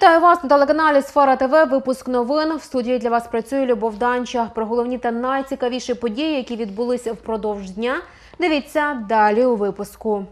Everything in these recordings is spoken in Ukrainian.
Вітаю вас на телеканалі Сфера ТВ. Випуск новин. В студії для вас працює Любов Данча. Про головні та найцікавіші події, які відбулися впродовж дня. Дивіться далі у випуску.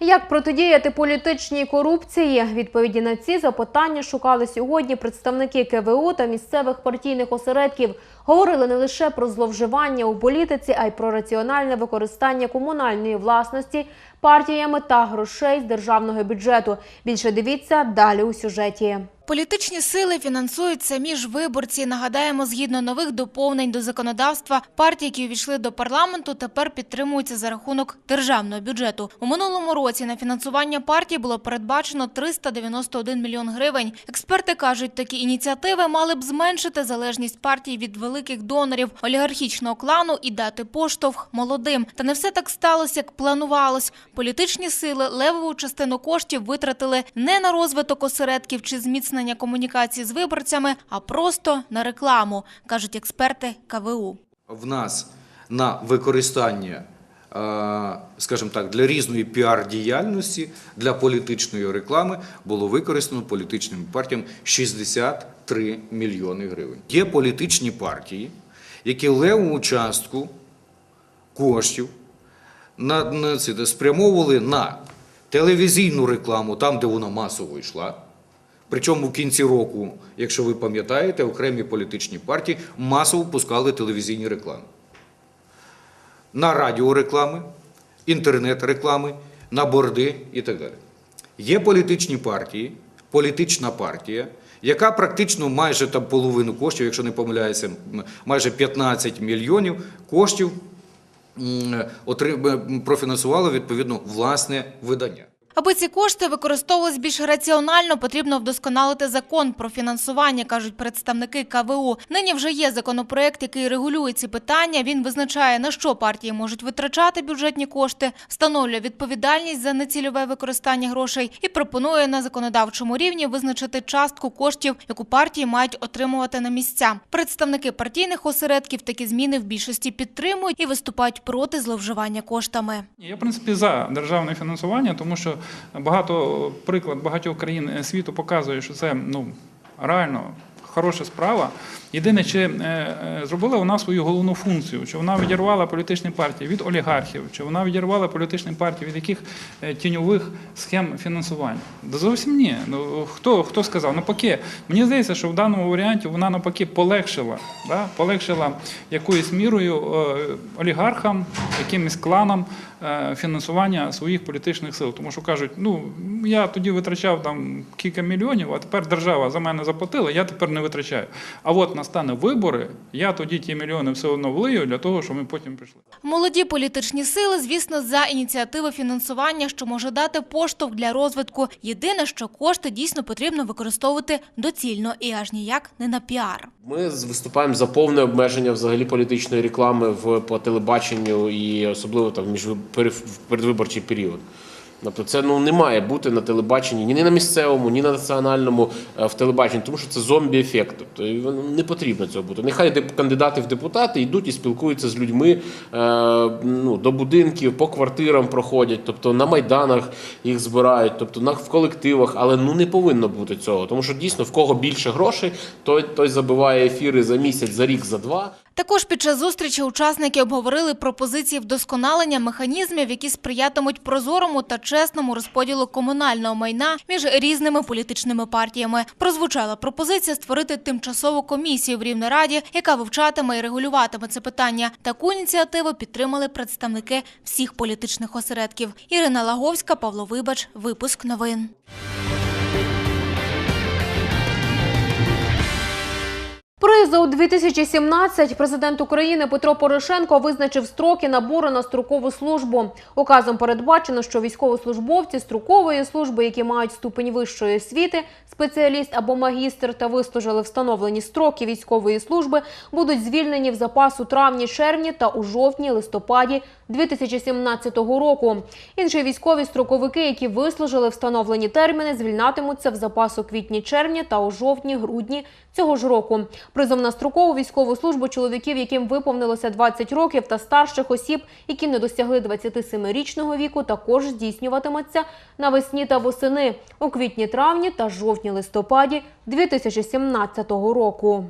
Як протидіяти політичній корупції? Відповіді на ці запитання шукали сьогодні представники КВУ та місцевих партійних осередків. Говорили не лише про зловживання у політиці, а й про раціональне використання комунальної власності партіями та грошей з державного бюджету. Більше дивіться далі у сюжеті. Політичні сили фінансують самі ж виборці. Нагадаємо, згідно нових доповнень до законодавства, партії, які увійшли до парламенту, тепер підтримуються за рахунок державного бюджету. У минулому році на фінансування партії було передбачено 391 мільйон гривень. Експерти кажуть, такі ініціативи мали б зменшити залежність партій від великих донорів, олігархічного клану і дати поштовх молодим. Та не все так сталося, як планувалось. Політичні сили левову частину коштів витратили не на розвиток осередків чи зміцнення комунікації з виборцями, а просто на рекламу, кажуть експерти КВУ. в нас на використання, скажімо так, для різної піар-діяльності, для політичної реклами було використано політичним партіям 63 мільйони гривень. Є політичні партії, які леву частку коштів спрямовували на телевізійну рекламу, там, де вона масово йшла. Причому в кінці року, якщо ви пам'ятаєте, окремі політичні партії масово пускали телевізійні реклами. На радіореклами, інтернет-реклами, на борди і так далі. Є політичні партії, політична партія, яка практично майже там половину коштів, якщо не помиляюся, майже 15 мільйонів коштів профінансувала відповідно власне видання. Аби ці кошти використовувались більш раціонально, потрібно вдосконалити закон про фінансування, кажуть представники КВУ. Нині вже є законопроект, який регулює ці питання. Він визначає, на що партії можуть витрачати бюджетні кошти, встановлює відповідальність за нецільове використання грошей і пропонує на законодавчому рівні визначити частку коштів, яку партії мають отримувати на місця. Представники партійних осередків такі зміни в більшості підтримують і виступають проти зловживання коштами. Я, в принципі, за державне фінансування, тому що багато приклад багатьох країн світу показує, що це ну реально хороша справа. Єдине, чи е, е, зробила вона свою головну функцію, чи вона відірвала політичні партії від олігархів, чи вона відірвала політичні партії від яких е, тіньових схем фінансування? Да зовсім ні. Ну хто хто сказав? Навпаки, мені здається, що в даному варіанті вона навпаки полегшила, да? полегшила якоюсь мірою олігархам, якимось кланам фінансування своїх політичних сил. Тому що кажуть, ну я тоді витрачав там кілька мільйонів, а тепер держава за мене заплатила, я тепер не витрачаю. А от настане вибори, я тоді ті мільйони все одно влию для того, щоб ми потім прийшли. Молоді політичні сили, звісно, за ініціативи фінансування, що може дати поштовх для розвитку. Єдине, що кошти дійсно потрібно використовувати доцільно і аж ніяк не на піар. Ми з- виступаємо за повне обмеження взагалі політичної реклами в по телебаченню і особливо там між в передвиборчий період. Тобто це ну не має бути на телебаченні ні на місцевому, ні на національному е, в телебаченні, тому що це зомбі-ефект. Тобто не потрібно цього бути. Нехай кандидати в депутати йдуть і спілкуються з людьми е, ну, до будинків, по квартирам проходять, тобто на майданах їх збирають, тобто на в колективах, але ну не повинно бути цього, тому що дійсно в кого більше грошей, той той забиває ефіри за місяць, за рік, за два. Також під час зустрічі учасники обговорили пропозиції вдосконалення механізмів, які сприятимуть прозорому та чесному розподілу комунального майна між різними політичними партіями. Прозвучала пропозиція створити тимчасову комісію в Рівнераді, яка вивчатиме і регулюватиме це питання. Таку ініціативу підтримали представники всіх політичних осередків. Ірина Лаговська, Павло Вибач, випуск новин. Приза у 2017 президент України Петро Порошенко визначив строки набору на строкову службу. Указом передбачено, що військовослужбовці строкової служби, які мають ступень вищої освіти, спеціаліст або магістр та вислужили встановлені строки військової служби, будуть звільнені в запас у травні-червні та у жовтні-листопаді 2017 року. Інші військові строковики, які вислужили встановлені терміни, звільнятимуться в запас у квітні-червні та у жовтні-грудні цього ж року. Призов на строкову військову службу чоловіків, яким виповнилося 20 років, та старших осіб, які не досягли 27-річного віку, також здійснюватиметься навесні та восени у квітні-травні та жовтні-листопаді 2017 року.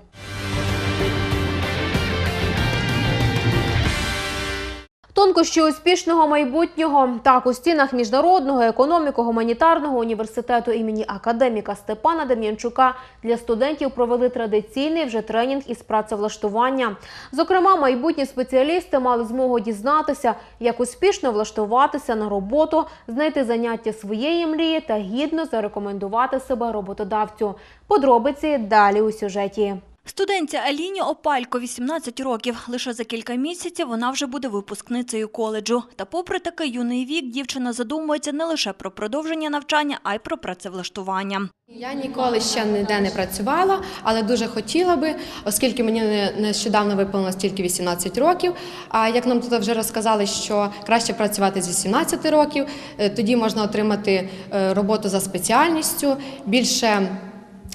Тонкощі успішного майбутнього так у стінах міжнародного економіко-гуманітарного університету імені академіка Степана Дем'янчука для студентів провели традиційний вже тренінг із працевлаштування. Зокрема, майбутні спеціалісти мали змогу дізнатися, як успішно влаштуватися на роботу, знайти заняття своєї мрії та гідно зарекомендувати себе роботодавцю. Подробиці далі у сюжеті. Студентці Аліні Опалько 18 років. Лише за кілька місяців вона вже буде випускницею коледжу. Та попри такий юний вік, дівчина задумується не лише про продовження навчання, а й про працевлаштування. Я ніколи ще ніде не працювала, але дуже хотіла би, оскільки мені не- нещодавно виповнилось тільки 18 років. А як нам тут вже розказали, що краще працювати з 18 років, е, тоді можна отримати е, роботу за спеціальністю, більше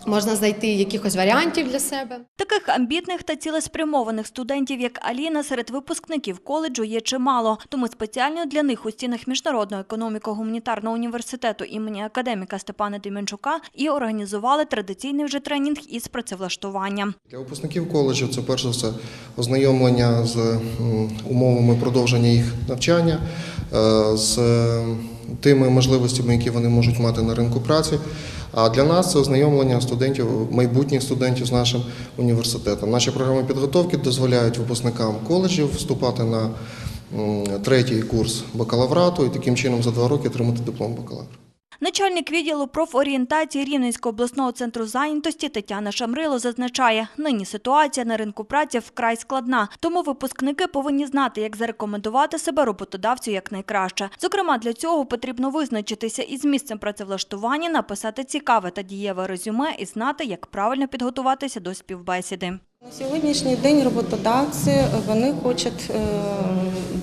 можна знайти якихось варіантів для себе. Таких амбітних та цілеспрямованих студентів, як Аліна, серед випускників коледжу є чимало. Тому спеціально для них у стінах Міжнародного економіко-гуманітарного університету імені академіка Степана Дем'янчука і організували традиційний вже тренінг із працевлаштування. Для випускників коледжів це перш за все ознайомлення з умовами продовження їх навчання, е, з тими можливостями, які вони можуть мати на ринку праці. А для нас це ознайомлення студентів, майбутніх студентів з нашим університетом. Наші програми підготовки дозволяють випускникам коледжів вступати на третій курс бакалаврату і таким чином за два роки отримати диплом бакалавра. Начальник відділу профорієнтації Рівненського обласного центру зайнятості Тетяна Шамрило зазначає, нині ситуація на ринку праці вкрай складна, тому випускники повинні знати, як зарекомендувати себе роботодавцю якнайкраще. Зокрема, для цього потрібно визначитися із місцем працевлаштування, написати цікаве та дієве резюме і знати, як правильно підготуватися до співбесіди. На сьогоднішній день роботодавці вони хочуть е,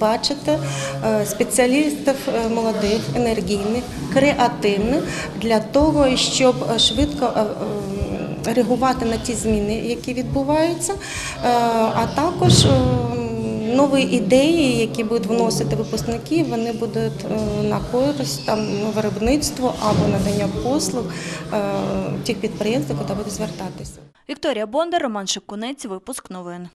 бачити е, спеціалістів е, молодих, енергійних, креативних для того, щоб швидко реагувати на ті зміни, які відбуваються, а також нові ідеї, які будуть вносити випускники, вони будуть на користь там виробництву або надання послуг тих підприємств, куди будуть звертатися. Вікторія Бондар, Роман Шипкунець, випуск новин.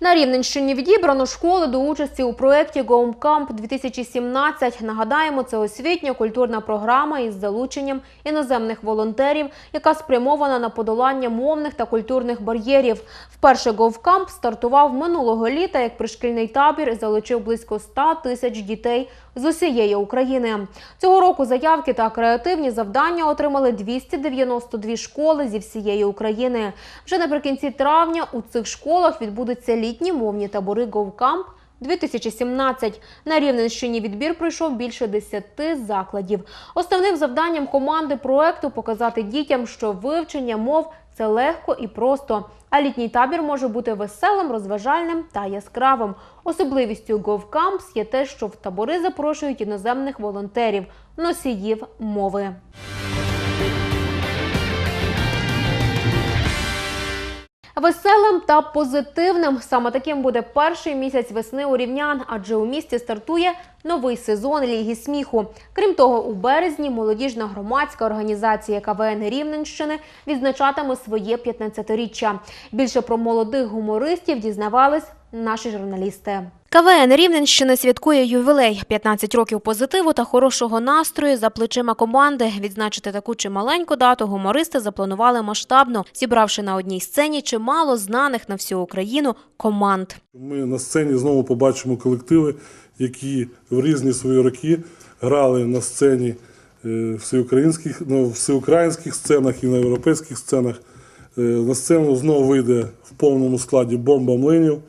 На Рівненщині відібрано школи до участі у проєкті «Гоумкамп 2017». Нагадаємо, це освітньо-культурна програма із залученням іноземних волонтерів, яка спрямована на подолання мовних та культурних бар'єрів. Вперше «Гоумкамп» стартував минулого літа як пришкільний табір залучив близько 100 тисяч дітей з усієї України. Цього року заявки та креативні завдання отримали 292 школи зі всієї України. Вже наприкінці травня у цих школах відбудуться літні мовні табори «Говкамп» 2017. На Рівненщині відбір пройшов більше 10 закладів. Основним завданням команди проекту показати дітям, що вивчення мов це легко і просто. А літній табір може бути веселим, розважальним та яскравим. Особливістю GovCamps є те, що в табори запрошують іноземних волонтерів, носіїв мови. Веселим та позитивним саме таким буде перший місяць весни у рівнян, адже у місті стартує новий сезон Ліги сміху. Крім того, у березні молодіжна громадська організація КВН Рівненщини відзначатиме своє 15-річчя. Більше про молодих гумористів дізнавались наші журналісти. КВН Рівненщини святкує ювілей 15 років позитиву та хорошого настрою за плечима команди. Відзначити таку чималеньку дату гумористи запланували масштабно, зібравши на одній сцені чимало знаних на всю Україну команд. Ми на сцені знову побачимо колективи, які в різні свої роки грали на сцені е, всеукраїнських, на всеукраїнських сценах і на європейських сценах. Е, На сцену знову вийде в повному складі бомба млинів,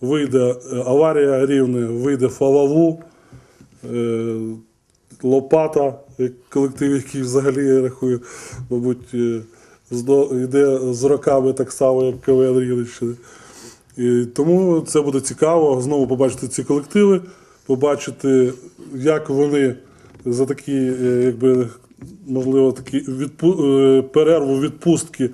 вийде е, аварія рівне, вийде фалаву, е, лопата, колектив, який взагалі я рахую, мабуть, е, йде з роками так само, як КВН Рівненщини. І тому це буде цікаво знову побачити ці колективи, побачити, як вони за такі якби, можливо, такі відпу... перерву відпустки,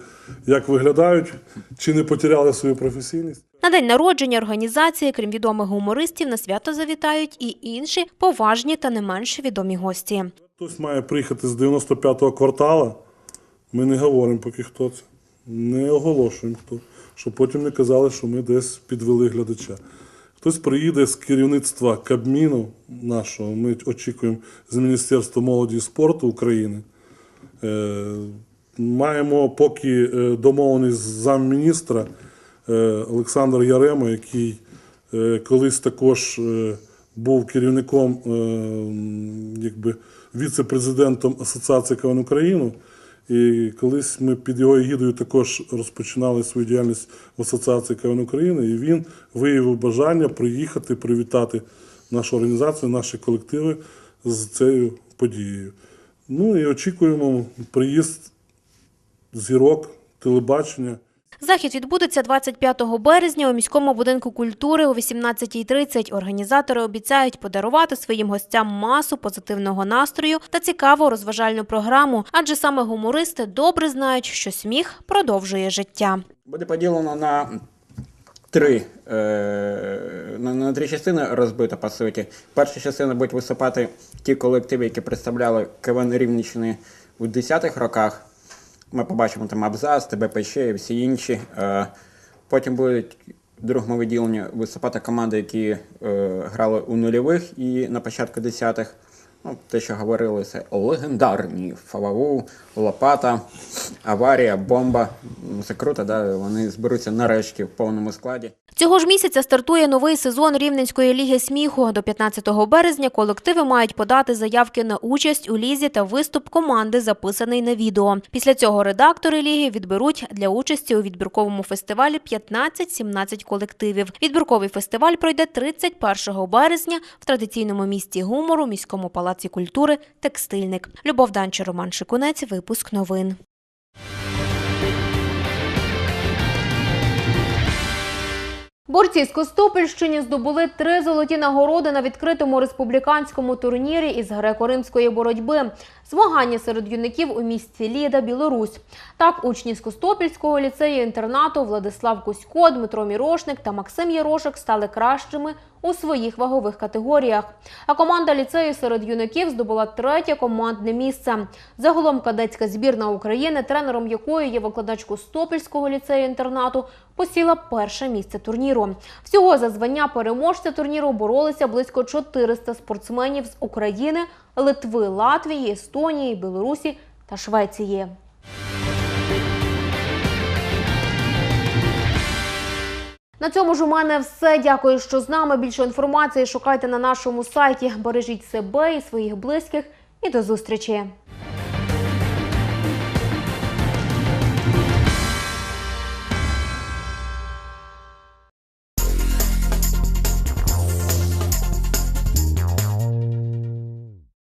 як виглядають, чи не потеряли свою професійність. На день народження організації, крім відомих гумористів, на свято завітають і інші поважні та не менш відомі гості. Хтось має приїхати з 95-го квартала. Ми не говоримо поки хто це. Не оголошуємо хто. Щоб потім не казали, що ми десь підвели глядача. Хтось приїде з керівництва Кабміну нашого. Ми очікуємо з Міністерства молоді і спорту України. Е, Маємо поки е, домовленість з замміністра Олександр Ярема, який е, колись також е, був керівником, е, якби віце-президентом Асоціації КВН Україну. І колись ми під його егідою також розпочинали свою діяльність в Асоціації КВН України, і він виявив бажання приїхати, привітати нашу організацію, наші колективи з цією подією. Ну і очікуємо приїзд зірок, телебачення. Захід відбудеться 25 березня у міському будинку культури о 18.30. Організатори обіцяють подарувати своїм гостям масу позитивного настрою та цікаву розважальну програму, адже саме гумористи добре знають, що сміх продовжує життя. Буде поділено на три, е, на, три частини розбито, по суті. Перша частина будуть виступати ті колективи, які представляли КВН Рівненщини у 10-х роках. Ми побачимо там Абзац, ТБПЧ і всі інші. Е, потім будуть в другому відділенні виступати команди, які е, грали у нульових і на початку 10-х. Ну, те, що говорили, це легендарні Фававу, Лопата, Аварія, Бомба. Ну, Це круто, да? вони зберуться нарешті в повному складі. Цього ж місяця стартує новий сезон Рівненської ліги сміху. До 15 березня колективи мають подати заявки на участь у лізі та виступ команди, записаний на відео. Після цього редактори ліги відберуть для участі у відбірковому фестивалі 15-17 колективів. Відбірковий фестиваль пройде 31 березня в традиційному місті гумору, міському палаці культури Текстильник. Любов Данчо, Роман Шикунець. Випуск новин. Борці з Костопільщини здобули три золоті нагороди на відкритому республіканському турнірі із греко-римської боротьби. Змагання серед юнаків у місті Ліда, Білорусь. Так, учні з Костопільського ліцею інтернату Владислав Кузько, Дмитро Мірошник та Максим Ярошик стали кращими у своїх вагових категоріях. А команда ліцею серед юнаків здобула третє командне місце. Загалом кадетська збірна України, тренером якої є викладач Костопільського ліцею інтернату, посіла перше місце турніру. Всього за звання переможця турніру боролися близько 400 спортсменів з України, Литви, Латвії, Естонії, Білорусі та Швеції. На цьому ж у мене все. Дякую, що з нами. Більше інформації шукайте на нашому сайті. Бережіть себе і своїх близьких. І до зустрічі.